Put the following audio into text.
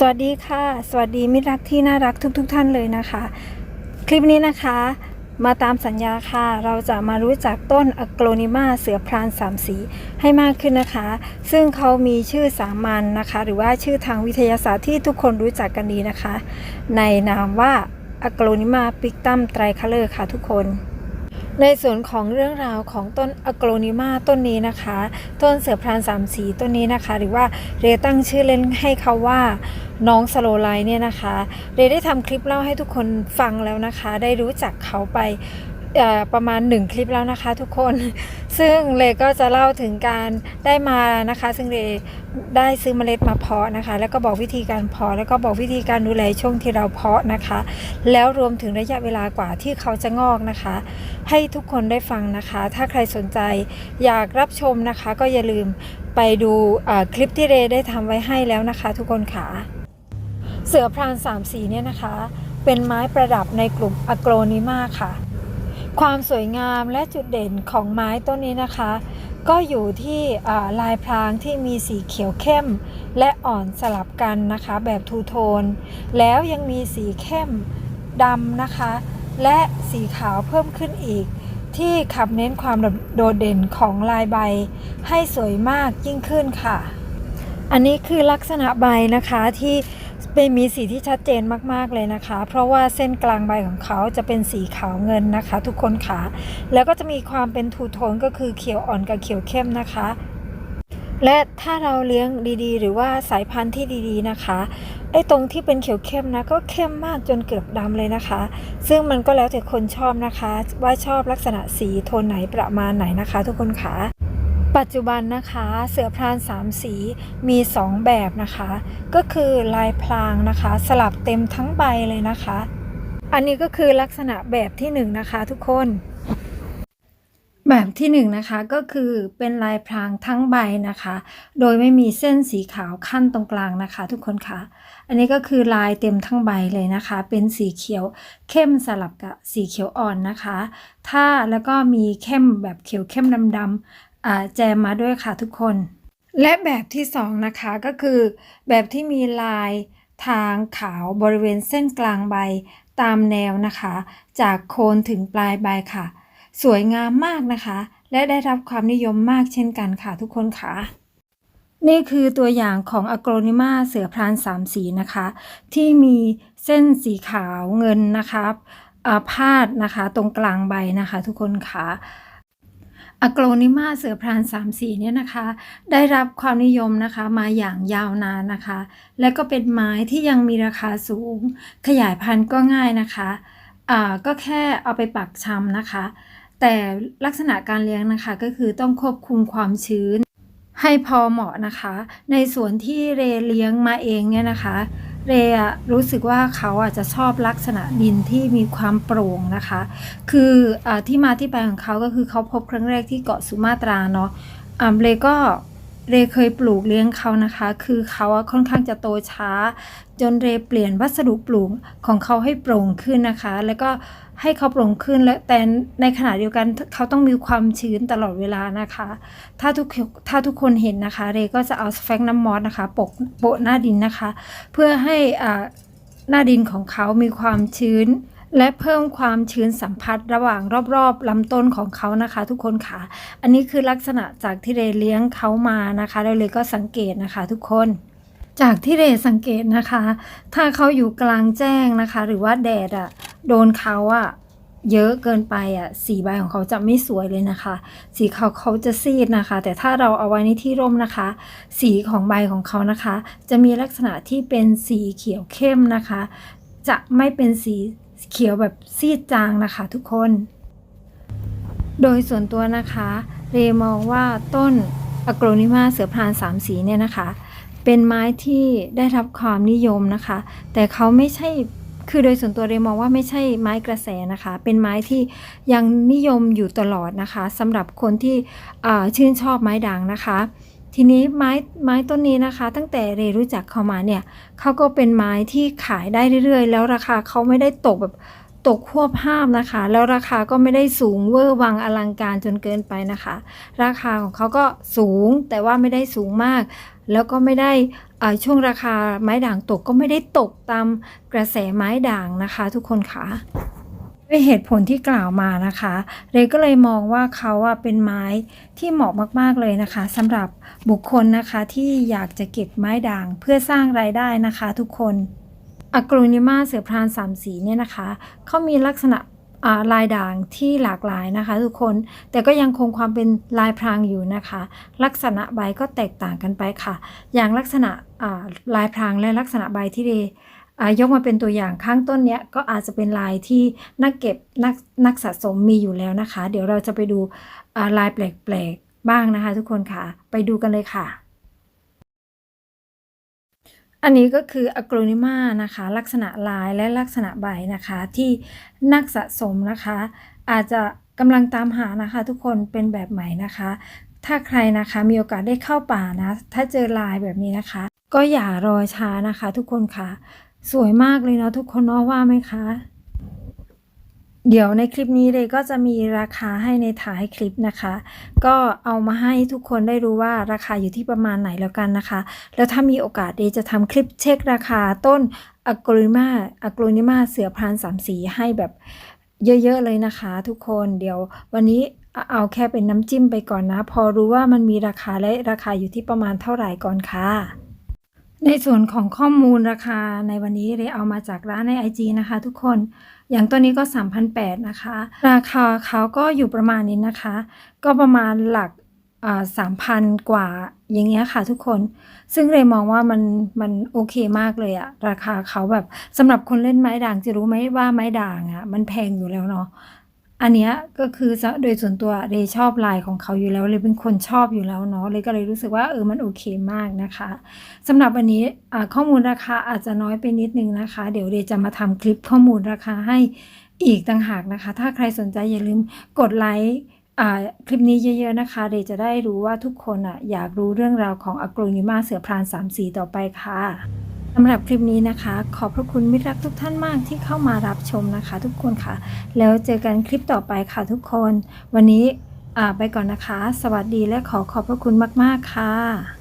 สวัสดีค่ะ สวัสดีมิตรรักที่น่ารักทุกๆทท่านเลยนะคะ คลิปนี้นะคะ มาตามสัญญาค่ะ เราจะมารู้จักต้นอะโกลนิมาเสือพรานสามสีให้มากขึ้นนะคะ ซึ่งเขามีชื่อสามัญนนะคะ หรือว่าชื่อทางวิทยาศาสตร์ที่ทุกคนรู้จักกันดีนะคะ ในนามว่าอะโกลนิมาปิกตัมไตรคัลเลอร์ค่ะทุกคน ในส่วนของเรื่องราวของต้นอโกลนิมาต้นนี้นะคะ ต้นเสือพรานสามสีต้นนี้นะคะ หรือว่าเรตั้งชื่อเล่นให้เขาว่าน้องสโลไลเนี่ยนะคะ เรได้ทำคลิปเล่าให้ทุกคนฟังแล้วนะคะ ได้รู้จักเขาไป ประมาณหนึ่งคลิปแล้วนะคะทุกคน ซึ่งเรก็จะเล่าถึงการได้มานะคะ ซึ่งเรได้ซื้อเมล็ดมาเพาะนะคะ แล้วก็บอกวิธีการเพาะแล้วก็บอกวิธีการดูแลช่วงที่เราเพาะนะคะ แล้วรวมถึงระยะเวลากว่าที่เขาจะงอกนะคะ ให้ทุกคนได้ฟังนะคะ ถ้าใครสนใจอยากรับชมนะคะ ก็อย่าลืมไปดูคลิปที่เรได้ทำไว้ให้แล้วนะคะ ทุกคนค่ะเสือพรานสามสีเนี่ยนะคะ เป็นไม้ประดับในกลุ่มอะโกรนิมาค่ะ ความสวยงามและจุดเด่นของไม้ต้นนี้นะคะ ก็อยู่ที่ลายพรางที่มีสีเขียวเข้ม และอ่อนสลับกันนะคะ แบบทูโทน แล้วยังมีสีเข้มดำนะคะ และสีขาวเพิ่มขึ้นอีก ที่ขับเน้นความโดดเด่นของลายใบ ให้สวยมากยิ่งขึ้นค่ะ อันนี้คือลักษณะใบนะคะที่ เป็นมีสีที่ชัดเจนมากๆเลยนะคะ เพราะว่าเส้นกลางใบของเขาจะเป็นสีขาวเงินนะคะ ทุกคนค่ะแล้วก็จะมีความเป็นทูโทนก็คือเขียวอ่อนกับเขียวเข้มนะคะ และถ้าเราเลี้ยงดีๆ หรือว่าสายพันธุ์ที่ดีๆนะคะไอ้ตรงที่เป็นเขียวเข้มนะก็เข้มมากจนเกือบดำเลยนะคะ ซึ่งมันก็แล้วแต่คนชอบนะคะ ว่าชอบลักษณะสีโทนไหนประมาณไหนนะคะ ทุกคนค่ะ ปัจจุบันนะคะเสือพรานสามสีมี 2 แบบนะคะ ก็คือลายพลางนะคะ สลับเต็มทั้งใบเลยนะคะ อันนี้ก็คือลักษณะแบบที่1นงนะคะทุกคน แบบที่1นงนะคะก็คือเป็นลายพรางทั้งใบนะคะ โดยไม่มีเส้นสีขาวขั้นตรงกลางนะคะ ทุกคนคะอันนี้ก็คือลายเต็มทั้งใบเลยนะคะ เป็นสีเขียวเข้มสลับกับสีเขียวอ่อนนะคะ ถ้าแล้วก็มีเข้มแบบเขียวเข้มดำๆอ่า แจมมาด้วยค่ะทุกคน และแบบที่สองนะคะก็คือแบบที่มีลายทางขาวบริเวณเส้นกลางใบตามแนวนะคะ จากโคนถึงปลายใบค่ะ สวยงามมากนะคะ และได้รับความนิยมมากเช่นกันค่ะทุกคนค่ะนี่คือตัวอย่างของอะโกรนิมาเสือพรานสามสีนะคะ ที่มีเส้นสีขาวเงินนะคะพาดนะคะตรงกลางใบนะคะทุกคนค่ะ อะโกรนิมาเสือพรานสามสีเนี่ยนะคะ ได้รับความนิยมนะคะมาอย่างยาวนานนะคะ และก็เป็นไม้ที่ยังมีราคาสูง ขยายพันธุ์ก็ง่ายนะคะอ่าก็แค่เอาไปปักชำนะคะ แต่ลักษณะการเลี้ยงนะคะก็คือต้องควบคุมความชื้น ให้พอเหมาะนะคะ ในส่วนที่เรเลี้ยงมาเองเนี่ยนะคะ เรอะรู้สึกว่าเขาอาจจะชอบลักษณะดินที่มีความโปร่งนะคะ คืออที่มาที่ไปของเขาก็คือเขาพบครั้งแรกที่เกาะสุมาตราเนาะอ่าเรก็ เรเคยปลูกเลี้ยงเขานะคะ คือเขาค่อนข้างจะโตช้า จนเรเปลี่ยนวัสดุปลูกของเขาให้โปร่งขึ้นนะคะ แล้วก็ให้เขาโปร่งขึ้นและแต่ในขณะเดียวกันเขาต้องมีความชื้นตลอดเวลานะคะ ถ้าทุกถ้าทุกคนเห็นนะคะ เรก็จะเอาสแฟกน้ำมอสนะคะปกโปะหน้าดินนะคะ เพื่อให้อ่าหน้าดินของเขามีความชื้น และเพิ่มความชื้นสัมผัสระหว่างรอบๆลำต้นของเขานะคะ ทุกคนค่ะ อันนี้คือลักษณะจากที่เรเลี้ยงเขามานะคะแล้วเลยก็สังเกตนะคะ ทุกคนจากที่เรสังเกตนะคะ ถ้าเขาอยู่กลางแจ้งนะคะ หรือว่าแดดอะโดนเขาอะเยอะเกินไปอะ สีใบของเขาจะไม่สวยเลยนะคะ สีเขาเขาจะซีดนะคะ แต่ถ้าเราเอาไว้ในที่ร่มนะคะ สีของใบของเขานะคะ จะมีลักษณะที่เป็นสีเขียวเข้มนะคะ จะไม่เป็นสี เขียวแบบซีดจางนะคะทุกคน โดยส่วนตัวนะคะเรมองว่าต้นอะโกรนิมาเสือพรานสามสีเนี่ยนะคะ เป็นไม้ที่ได้รับความนิยมนะคะ แต่เขาไม่ใช่คือโดยส่วนตัวเรมองว่าไม่ใช่ไม้กระแสนะคะ เป็นไม้ที่ยังนิยมอยู่ตลอดนะคะสำหรับคนที่ชื่นชอบไม้ด่างนะคะ ทีนี้ไม้ไม้ต้นนี้นะคะ ตั้งแต่เรรู้จักเขามาเนี่ยเขาก็เป็นไม้ที่ขายได้เรื่อยๆ แล้วราคาเขาไม่ได้ตกแบบตกควบห้ามนะคะ แล้วราคาก็ไม่ได้สูงเวอร์วังอลังการจนเกินไปนะคะ ราคาของเขาก็สูงแต่ว่าไม่ได้สูงมาก แล้วก็ไม่ได้ช่วงราคาไม้ด่างตกก็ไม่ได้ตกตามกระแสไม้ด่างนะคะ ทุกคนค่ะ ด้วยเหตุผลที่กล่าวมานะคะ เรก็เลยมองว่าเขาอะเป็นไม้ที่เหมาะมากๆเลยนะคะสำหรับบุคคลนะคะที่อยากจะเก็บไม้ด่างเพื่อสร้างรายได้นะคะทุกคนอะกรนิมาเสือพรานสามสีเนี่ยนะคะเขามีลักษณะลายด่างที่หลากหลายนะคะ ทุกคนแต่ก็ยังคงความเป็นลายพรางอยู่นะคะ ลักษณะใบก็แตกต่างกันไปค่ะ อย่างลักษณะลายพรางและลักษณะใบที่เร ยกมาเป็นตัวอย่างข้างต้นเนี้ยก็อาจจะเป็นลายที่นักเก็บนักนักสะสมมีอยู่แล้วนะคะ เดี๋ยวเราจะไปดูลายแปลกๆบ้างนะคะ ทุกคนค่ะ ไปดูกันเลยค่ะ อันนี้ก็คืออ g ก o นิมานะคะ ลักษณะลายและลักษณะใบนะคะที่นักสะสมนะคะ อาจจะกำลังตามหานะคะ ทุกคนเป็นแบบใหม่นะคะ ถ้าใครนะคะมีโอกาสได้เข้าป่านะ ถ้าเจอลายแบบนี้นะคะ ก็อย่ารอช้านะคะ ทุกคนค่ะ สวยมากเลยเนาะทุกคนเนาะว่าไหมคะ เดี๋ยวในคลิปนี้เลยก็จะมีราคาให้ในท้ายคลิปนะคะ ก็เอามาให้ทุกคนได้รู้ว่าราคาอยู่ที่ประมาณไหนแล้วกันนะคะ แล้วถ้ามีโอกาสเดย์จะทำคลิปเช็คราคาต้นอะกริมาอะกริมาเสือพรานสามสีให้แบบเยอะๆเลยนะคะ ทุกคนเดี๋ยววันนี้เอาแค่เป็นน้ำจิ้มไปก่อนนะ พอรู้ว่ามันมีราคาและราคาอยู่ที่ประมาณเท่าไหร่ก่อนค่ะ ในส่วนของข้อมูลราคาในวันนี้เรเอามาจากร้านใน IG นะคะทุกคนอย่างตัวนี้ก็ 3,800 นะคะ ราคาเขาก็อยู่ประมาณนี้นะคะ ก็ประมาณหลักอ่า3,000กว่าอย่างเงี้ยค่ะทุกคน ซึ่งเรมองว่ามันมันโอเคมากเลยอะราคาเขาแบบสำหรับคนเล่นไม้ด่างจะรู้ไหมว่าไม้ด่างอะมันแพงอยู่แล้วเนาะ อันเนี้ยก็คือโดยส่วนตัวเรชอบลายของเขาอยู่แล้วเลยเป็นคนชอบอยู่แล้วเนาะเลยก็เลยรู้สึกว่าเออมันโอเคมากนะคะสำหรับวันนี้ข้อมูลราคาอาจจะน้อยไปนิดนึงนะคะ เดี๋ยวเรจะมาทำคลิปข้อมูลราคาให้อีกต่างหากนะคะ ถ้าใครสนใจอย่าลืมกดไลค์คลิปนี้เยอะๆนะคะเรจะได้รู้ว่าทุกคนอะอยากรู้เรื่องราวของอ g ก o นิมาเสือพรานสามสีต่อไปค่ะ สำหรับคลิปนี้นะคะ ขอบพระคุณมิตรรักทุกท่านมากที่เข้ามารับชมนะคะ ทุกคนค่ะ แล้วเจอกันคลิปต่อไปค่ะทุกคน วันนี้ไปก่อนนะคะ สวัสดีและขอขอบพระคุณมาก ๆ ค่ะ